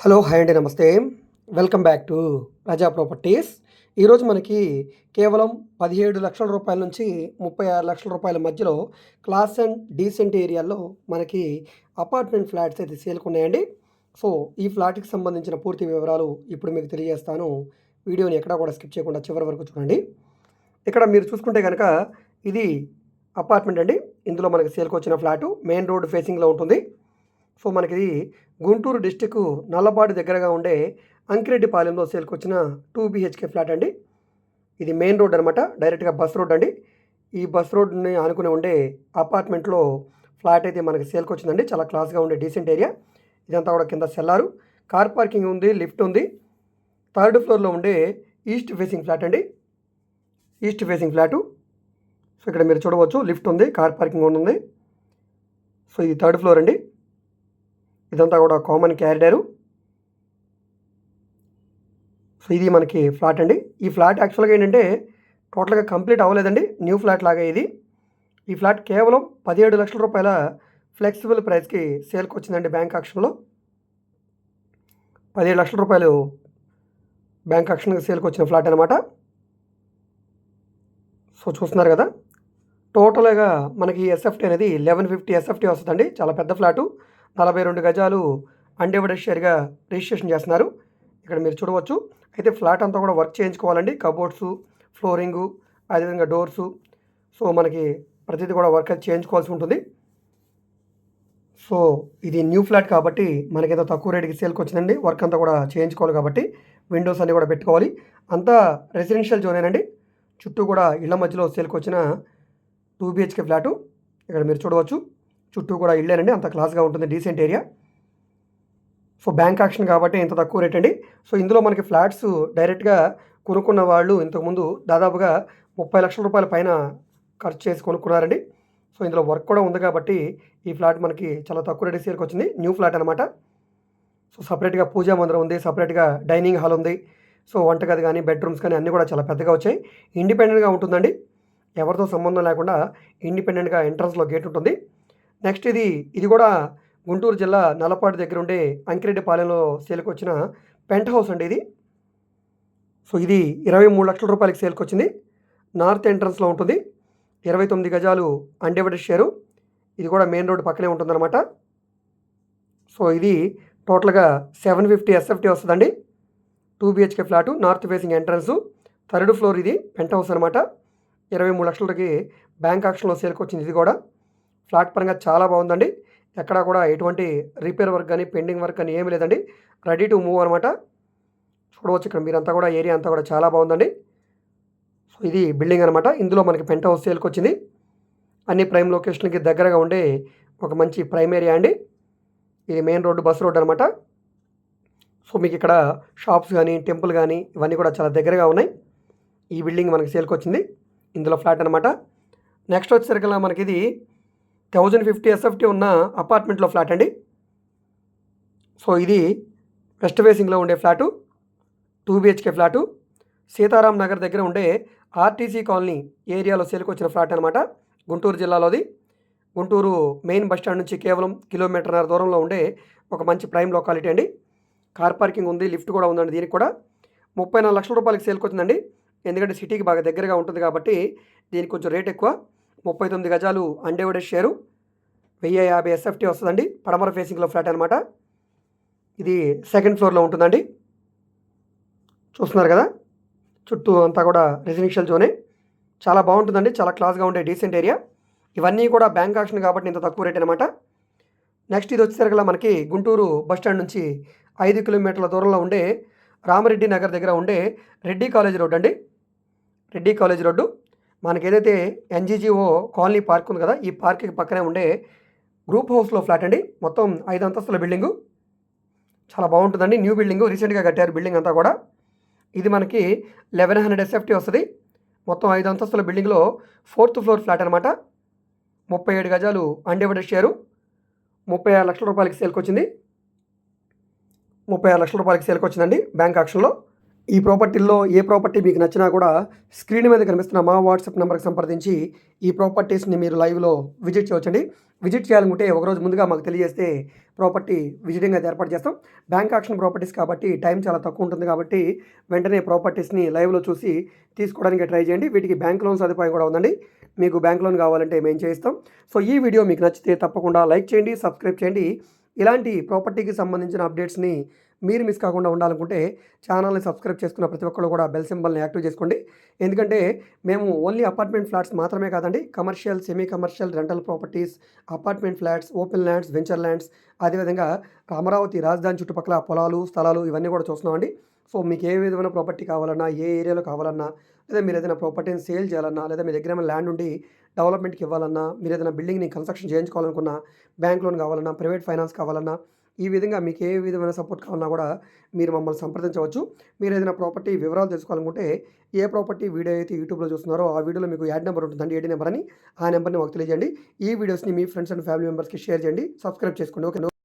Hello hi అండి నమస్తే. Welcome back to Praja properties. ఈరోజు మనకి కేవలం పదిహేడు లక్షల రూపాయల నుంచి ముప్పై ఆరు లక్షల రూపాయల మధ్యలో క్లాస్ అండ్ డీసెంట్ ఏరియాలో మనకి అపార్ట్మెంట్ ఫ్లాట్స్ అయితే సేల్కున్నాయండి. సో ఈ ఫ్లాట్కి సంబంధించిన పూర్తి వివరాలు ఇప్పుడు మీకు తెలియజేస్తాను. వీడియోని ఎక్కడా కూడా స్కిప్ చేయకుండా చివరి వరకు చూడండి. ఇక్కడ మీరు చూసుకుంటే కనుక ఇది అపార్ట్మెంట్ అండి. ఇందులో మనకి సేల్కి వచ్చిన ఫ్లాటు మెయిన్ రోడ్ ఫేసింగ్లో ఉంటుంది. సో మనకి గుంటూరు డిస్టిక్ నల్లపాడు దగ్గరగా ఉండే అంకిరెడ్డిపాలెంలో సేల్కి వచ్చిన టూ బీహెచ్కే ఫ్లాట్ అండి. ఇది మెయిన్ రోడ్ అనమాట డైరెక్ట్గా బస్ రోడ్ అండి. ఈ బస్ రోడ్ని ఆనుకుని ఉండే అపార్ట్మెంట్లో ఫ్లాట్ అయితే మనకి సేల్కి వచ్చిందండి చాలా క్లాస్గా ఉండే డీసెంట్ ఏరియా. ఇదంతా కూడా కింద సెల్లారు. కార్ పార్కింగ్ ఉంది లిఫ్ట్ ఉంది. థర్డ్ ఫ్లోర్లో ఉండే ఈస్ట్ ఫేసింగ్ ఫ్లాట్ అండి. East facing flat. సో ఇక్కడ మీరు చూడవచ్చు లిఫ్ట్ ఉంది కార్ పార్కింగ్ ఉంది. సో ఇది థర్డ్ ఫ్లోర్ అండి. ఇదంతా కూడా కామన్ క్యారిడరు సో ఇది మనకి ఫ్లాట్ అండి. ఈ ఫ్లాట్ యాక్చువల్గా ఏంటంటే టోటల్గా కంప్లీట్ అవ్వలేదండి. న్యూ ఫ్లాట్ లాగా ఇది. ఈ ఫ్లాట్ కేవలం పదిహేడు లక్షల రూపాయల ఫ్లెక్సిబుల్ ప్రైస్కి సేల్కి వచ్చిందండి బ్యాంక్ ఆక్షన్లో పదిహేడు లక్షల రూపాయలు బ్యాంక్ ఆక్షన్కి సేల్కి వచ్చిన ఫ్లాట్ అనమాట సో చూస్తున్నారు కదా. టోటల్గా మనకి ఎస్ఎఫ్టీ అనేది లెవెన్ ఫిఫ్టీ ఎస్ఎఫ్టీ వస్తుందండి. చాలా పెద్ద ఫ్లాటు నలభై రెండు గజాలు అన్డివైడెడ్ షేర్గా రిజిస్ట్రేషన్ చేస్తున్నారు. ఇక్కడ మీరు చూడవచ్చు. అయితే ఫ్లాట్ అంతా కూడా వర్క్ చేయించుకోవాలండి. కబోర్డ్స్ ఫ్లోరింగు అదేవిధంగా డోర్సు సో మనకి ప్రతిదీ కూడా వర్క్ చేయించుకోవాల్సి ఉంటుంది. సో ఇది న్యూ ఫ్లాట్ కాబట్టి మనకి ఏదో తక్కువ రేటుకి సేల్కి వచ్చిందండి. వర్క్ అంతా కూడా చేయించుకోవాలి కాబట్టి విండోస్ అన్నీ కూడా పెట్టుకోవాలి. అంతా రెసిడెన్షియల్ జోనేనండి చుట్టూ కూడా ఇళ్ళ మధ్యలో సేల్కి వచ్చిన టూ బిహెచ్కే ఫ్లాటు ఇక్కడ మీరు చూడవచ్చు. చుట్టూ కూడా ఇళ్ళేనండి అంత క్లాస్గా ఉంటుంది decent area so bank auction కాబట్టి ఇంత తక్కువ రేట్ అండి. సో ఇందులో మనకి ఫ్లాట్స్ డైరెక్ట్గా కొనుక్కున్న వాళ్ళు ఇంతకుముందు దాదాపుగా ముప్పై లక్షల రూపాయల పైన ఖర్చు చేసి కొనుక్కున్నారండి. సో ఇందులో వర్క్ కూడా ఉంది కాబట్టి ఈ ఫ్లాట్ మనకి చాలా తక్కువ రేట్ సేల్కి వచ్చింది. న్యూ ఫ్లాట్ అనమాట సో సపరేట్గా పూజా మందిరం ఉంది సపరేట్గా డైనింగ్ హాల్ ఉంది. సో వంటగది కానీ బెడ్రూమ్స్ కానీ అన్నీ కూడా చాలా పెద్దగా వచ్చాయి. ఇండిపెండెంట్గా ఉంటుందండి. ఎవరితో సంబంధం లేకుండా ఇండిపెండెంట్గా ఎంట్రన్స్లో గేట్ ఉంటుంది. నెక్స్ట్ ఇది ఇది కూడా గుంటూరు జిల్లా నల్లపాడు దగ్గర ఉండే అంకిరెడ్డిపాలెంలో సేల్కి వచ్చిన పెంట్ హౌస్ అండి ఇది. సో ఇది ఇరవై మూడు లక్షల రూపాయలకి సేల్కి వచ్చింది నార్త్ ఎంట్రన్స్లో ఉంటుంది. ఇరవై తొమ్మిది గజాలు అన్డివైడెడ్ షేరు. ఇది కూడా మెయిన్ రోడ్ పక్కనే ఉంటుందన్నమాట. సో ఇది టోటల్గా సెవెన్ ఫిఫ్టీ ఎస్ఎఫ్టీ వస్తుందండి. Two BHK flat north facing entrance. Third floor ఇది పెంట్ హౌస్ అనమాట ఇరవై మూడు లక్షలకి బ్యాంక్ ఆక్షన్లో సేల్కి వచ్చింది ఇది కూడా. ఫ్లాట్ పరంగా చాలా బాగుందండి. ఎక్కడా కూడా ఎటువంటి రిపేర్ వర్క్ కానీ పెండింగ్ వర్క్ కానీ ఏమీ లేదండి. రెడీ టు మూవ్ అనమాట. చూడవచ్చు ఇక్కడ మీరంతా కూడా ఏరియా అంతా కూడా చాలా బాగుందండి. సో ఇది బిల్డింగ్ అనమాట. ఇందులో మనకి పెంట్ హౌస్ సేల్కి వచ్చింది. అన్ని ప్రైమ్ లొకేషన్కి దగ్గరగా ఉండే ఒక మంచి ప్రైమ్ ఏరియా అండి. ఇది మెయిన్ రోడ్డు బస్ రోడ్ అనమాట. సో మీకు ఇక్కడ షాప్స్ కానీ టెంపుల్ కానీ ఇవన్నీ కూడా చాలా దగ్గరగా ఉన్నాయి. ఈ బిల్డింగ్ మనకి సేల్కి వచ్చింది. ఇందులో ఫ్లాట్ అనమాట. నెక్స్ట్ వచ్చేసరికి మనకి ఇది థౌజండ్ ఫిఫ్టీ ఎస్ఎఫ్టీ ఉన్న అపార్ట్మెంట్లో ఫ్లాట్ అండి. సో ఇది వెస్ట్ ఫేసింగ్లో ఉండే flat two BHK flat. Sitaram Nagar దగ్గర ఉండే ఆర్టీసీ కాలనీ ఏరియాలో సేల్కి వచ్చిన ఫ్లాట్ అనమాట గుంటూరు జిల్లాలోది. గుంటూరు మెయిన్ బస్ స్టాండ్ నుంచి కేవలం కిలోమీటర్న్నర దూరంలో ఉండే ఒక మంచి ప్రైమ్ లొకాలిటీ అండి. కార్ పార్కింగ్ ఉంది లిఫ్ట్ కూడా ఉందండి దీనికి కూడా. ముప్పై నాలుగు లక్షల రూపాయలకి సేల్కి వచ్చిందండి. ఎందుకంటే సిటీకి బాగా దగ్గరగా ఉంటుంది కాబట్టి దీనికి కొంచెం రేట్ ఎక్కువ. ముప్పై తొమ్మిది గజాలు అన్డివైడెడ్ షేరు. వెయ్యి యాభై ఎస్ఎఫ్టీ వస్తుందండి. పడమర ఫేసింగ్లో ఫ్లాట్ అనమాట ఇది సెకండ్ ఫ్లోర్లో ఉంటుందండి. చూస్తున్నారు కదా? చుట్టూ అంతా కూడా రెసిడెన్షియల్ జోనే చాలా బాగుంటుందండి. చాలా క్లాస్గా ఉండే డీసెంట్ ఏరియా ఇవన్నీ కూడా బ్యాంక్ ఆక్షన్ కాబట్టి ఇంత తక్కువ రేట్ అనమాట నెక్స్ట్ ఇది వచ్చేసరికి మనకి గుంటూరు బస్ స్టాండ్ నుంచి ఐదు కిలోమీటర్ల దూరంలో ఉండే రామరెడ్డి నగర్ దగ్గర ఉండే రెడ్డి కాలేజ్ రోడ్ అండి. Reddy college road. మనకి ఏదైతే ఎన్జీజీఓ కాలనీ పార్క్ ఉంది కదా ఈ పార్క్కి పక్కనే ఉండే గ్రూప్ హౌస్లో ఫ్లాట్ అండి. మొత్తం ఐదు అంతస్తుల బిల్డింగు. చాలా బాగుంటుందండి. New building. రీసెంట్గా కట్టారు బిల్డింగ్ అంతా కూడా. ఇది మనకి లెవెన్ హండ్రెడ్ ఎస్ఎఫ్టీ వస్తుంది. మొత్తం ఐదు అంతస్తుల బిల్డింగ్లో ఫోర్త్ ఫ్లోర్ ఫ్లాట్ అనమాట ముప్పై ఏడు గజాలు అన్డివైడెడ్ షేరు. ముప్పై ఆరు లక్షల రూపాయలకి సేల్కి వచ్చింది ముప్పై ఆరు లక్షల రూపాయలకి సేల్కి వచ్చిందండి బ్యాంక్ ఆక్షన్లో. ఈ ప్రాపర్టీల్లో ఏ ప్రాపర్టీ మీకు నచ్చినా కూడా స్క్రీన్ మీద కనిపిస్తున్న మా వాట్సాప్ నెంబర్కి సంప్రదించి ఈ ప్రాపర్టీస్ని మీరు లైవ్లో విజిట్ చేయవచ్చండి. విజిట్ చేయాలనుకుంటే ఒకరోజు ముందుగా మాకు తెలియజేస్తే ప్రాపర్టీ విజిటింగ్ అది ఏర్పాటు చేస్తాం. బ్యాంక్ ఆక్షన్ ప్రాపర్టీస్ కాబట్టి టైం చాలా తక్కువ ఉంటుంది కాబట్టి వెంటనే ప్రాపర్టీస్ని లైవ్లో చూసి తీసుకోవడానికి ట్రై చేయండి. వీటికి బ్యాంక్ లోన్ సదుపాయం కూడా ఉందండి. మీకు బ్యాంక్ లోన్ కావాలంటే మేము చేయిస్తాం. సో ఈ వీడియో మీకు నచ్చితే తప్పకుండా లైక్ చేయండి సబ్స్క్రైబ్ చేయండి. ఇలాంటి ప్రాపర్టీకి సంబంధించిన అప్డేట్స్ని మీరు మిస్ కాకుండా ఉండాలనుకుంటే ఛానల్ని సబ్స్క్రైబ్ చేసుకున్న ప్రతి ఒక్కరు కూడా బెల్ సింబల్ని యాక్టివ్ చేసుకోండి. ఎందుకంటే మేము ఓన్లీ అపార్ట్మెంట్ ఫ్లాట్స్ మాత్రమే కాదండి commercial semi commercial rental properties apartment flats open lands venture lands అదేవిధంగా అమరావతి రాజధాని చుట్టుపక్కల పొలాలు స్థలాలు ఇవన్నీ కూడా చూస్తున్నామండి. సో మీకు ఏ విధమైన ప్రాపర్టీ కావాలన్నా ఏ ఏరియాలో కావాలన్నా లేదా మీరు ఏదైనా ప్రాపర్టీని సేల్ చేయాలన్నా లేదా మీ దగ్గర ఏమైనా ల్యాండ్ ఉండి డెవలప్మెంట్కి ఇవ్వాలన్నా మీరు ఏదైనా బిల్డింగ్ని కన్స్ట్రక్షన్ చేయించుకోవాలనుకున్నా బ్యాంక్ లోన్ కావాలన్నా ప్రైవేట్ ఫైనాన్స్ కావాలన్నా ఈ విధంగా మీకు ఏ విధమైన సపోర్ట్ కావాలన్నా కూడా మీరు మమ్మల్ని సంప్రదించవచ్చు. మీరు ఏదైనా ప్రాపర్టీ వివరాలు తెలుసుకోవాలనుకుంటే ఏ ప్రాపర్టీ వీడియో అయితే యూట్యూబ్లో చూస్తున్నారో ఆ వీడియోలో మీకు యాడ్ నెంబర్ ఉంటుందండి. ఏడి నెంబర్ అని ఆ నెంబర్ని మాకు తెలియజేయండి. ఈ వీడియోస్ని మీ ఫ్రెండ్స్ అండ్ ఫ్యామిలీ మెంబర్స్కి షేర్ చేయండి. సబ్స్క్రైబ్ చేసుకోండి. ఓకే